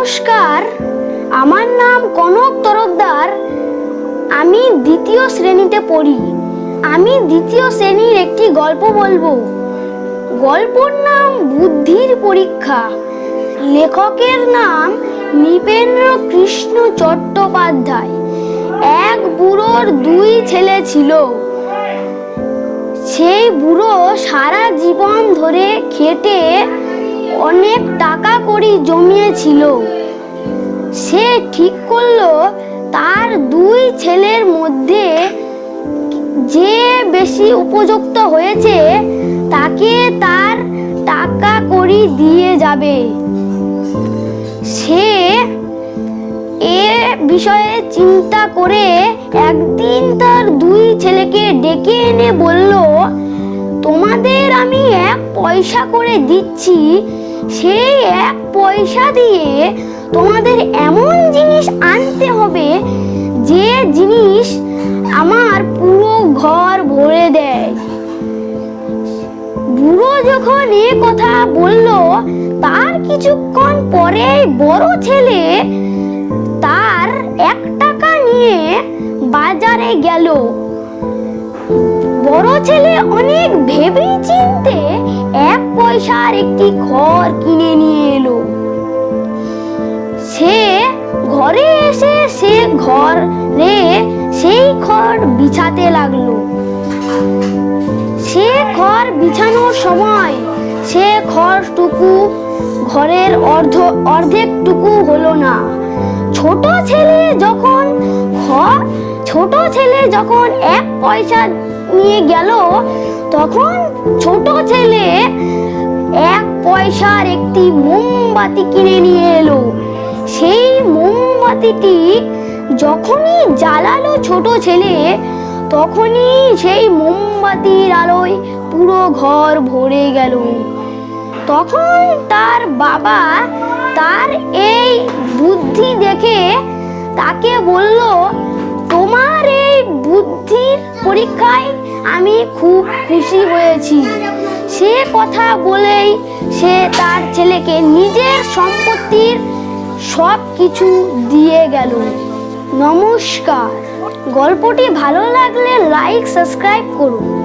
নমস্কার। আমার নাম কনক তরফদার। আমি দ্বিতীয় শ্রেণীতে পড়ি। আমি দ্বিতীয় শ্রেণির একটি গল্প বলব। গল্পর নাম বুদ্ধির পরীক্ষা। লেখকের নাম নৃপেন্দ্র কৃষ্ণ চট্টোপাধ্যায়। এক বুড়োর দুই ছেলে ছিল। সেই বুড়ো সারা জীবন ধরে খেটে কড়ি জমিয়েছিল। সে ঠিক করল তার দুই ছেলের মধ্যে যে বেশি উপযুক্ত হয়েছে তাকে তার টাকা কড়ি দিয়ে যাবে। সে এ বিষয়ে চিন্তা করে একদিন তার দুই ছেলেকে ডেকে এনে বলল, তোমাদের আমি এক পয়সা করে দিচ্ছি সেই এক পয়সা দিয়ে তোমাদের এমন জিনিস আনতে হবে যে জিনিস আমার পুরো ঘর ভরে দেয়। বুড়ো যখন এ কথা বলল, তার কিছুক্ষণ পরে বড় ছেলে তার এক টাকা নিয়ে বাজারে গেল। ছেলে অনেক ভেবে চিনতে এক পয়সার একটি ঘর কিনে নিয়ে এলো। সে ঘরে এসে সে ঘরে সেই ঘর বিছাতে লাগল। সে ঘর বিছানোর সময় সে ঘরটুকু ঘরের অর্ধ, অর্ধেকটুকু হলো না। ছোট ছেলে যখন ছোট ছেলে যখন এক পয়সা নিয়ে গেল, তখন ছোট ছেলে এক পয়সার একটি মোমবাতি কিনে নিয়ে এলো। সেই মোমবাতিটি যখনই জ্বালালো ছোট ছেলে, তখনই সেই মোমবাতির আলোয় পুরো ঘর ভরে গেল। তখন তার বাবা তার এই বুদ্ধি দেখে তাকে বলল বুদ্ধির পরীক্ষায় আমি খুব খুশি হয়েছি। সে কথা বলেই সে তার ছেলেকে নিজের সম্পত্তির সব কিছু দিয়ে গেল। নমস্কার। গল্পটি ভালো লাগলে লাইক সাবস্ক্রাইব করুন।